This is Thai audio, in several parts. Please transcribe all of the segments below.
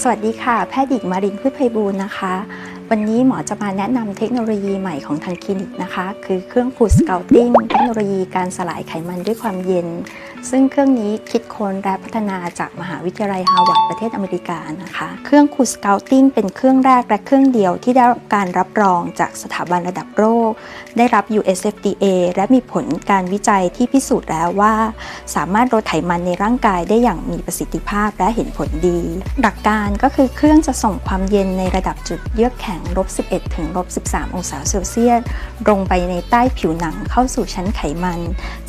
สวัสดีค่ะ แพทย์หญิงมารินพืชไพบูลนะคะ วันนี้หมอจะมาแนะนำเทคโนโลยีใหม่ของทางคลินิกนะคะ คือเครื่อง Food Scouting เทคโนโลยีการสลายไขมันด้วยความเย็น ซึ่งเครื่องนี้คิดค้นและพัฒนาจากมหาวิทยาลัยฮาร์วาร์ดประเทศอเมริกานะคะ เครื่อง Food Scouting เป็นเครื่องแรกและเครื่องเดียวที่ได้รับการรับรองจากสถาบันระดับโลกได้รับ US FDA และมีผลการวิจัยที่พิสูจน์แล้วว่า สามารถลดไขมันในร่างกายได้อย่างมีประสิทธิภาพและเห็นผลดี หลักการก็คือเครื่องจะส่งความเย็นในระดับจุดเยือกแข็งลบ11ถึงลบ13 องศาเซลเซียสลงไปในใต้ผิวหนังเข้าสู่ชั้นไขมัน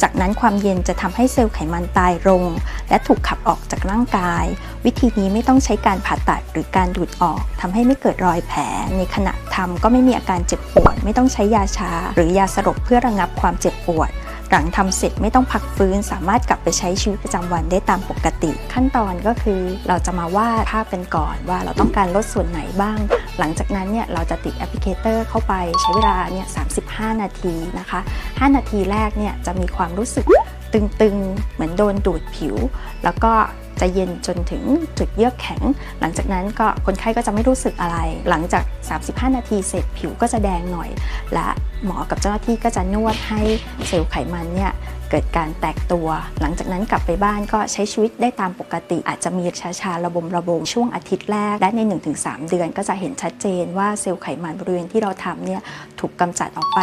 จากนั้นความเย็นจะทำให้เซลล์ไขมันตายลง และถูกขับออกจากร่างกาย วิธีนี้ไม่ต้องใช้การผ่าตัดหรือการดูดออกทำให้ไม่เกิดรอยแผล ในขณะทำก็ไม่มีอาการเจ็บปวด ไม่ต้องใช้ยาชา หรือยาสลบเพื่อระงับความเจ็บปวด หลังทำเสร็จไม่ต้องพักฟื้น สามารถกลับไปใช้ชีวิตประจำวันได้ตามปกติ ขั้นตอนก็คือเราจะมาวาดภาพกันก่อนว่าเราต้องการลดส่วนไหนบ้าง หลังจากนั้นเนี่ยเราจะติดแอปพลิเคเตอร์เข้าไปใช้เวลาเนี่ย35 นาทีนะคะ 5 นาทีแรกเนี่ยจะมีความรู้สึกตึงๆ เหมือนโดนดูดผิว แล้วก็ จะเย็นจนถึงจุดเยือกแข็ง หลังจากนั้นก็คนไข้ก็จะไม่รู้สึกอะไร หลังจาก 35 นาทีเสร็จผิวก็จะแดงหน่อย และหมอกับเจ้าหน้าที่ก็จะนวดให้เซลล์ไขมันเนี่ยเกิดการแตกตัว หลังจากนั้นกลับไปบ้านก็ใช้ชีวิตได้ตามปกติ อาจจะมีชาชาๆระบมระบมช่วงอาทิตย์แรก และใน 1-3 เดือนก็จะเห็นชัดเจนว่าเซลล์ไขมันบริเวณที่เราทำเนี่ยถูกกำจัดออกไป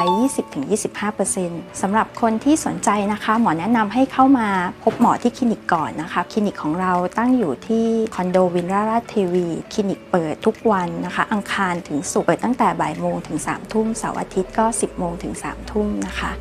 20-25%สำหรับคนที่สนใจนะคะ หมอแนะนำให้เข้ามาพบหมอที่คลินิกก่อนนะคะ คลินิกของเราตั้งอยู่ที่คอนโดวินราราชเทวี คลินิกเปิดทุกวันนะคะ อังคารถึงศุกร์เปิดตั้งแต่บ่ายโมงถึง3ทุ่มเสาร์อาทิตย์ก็ 10โมงถึง3ทุ่มนะคะ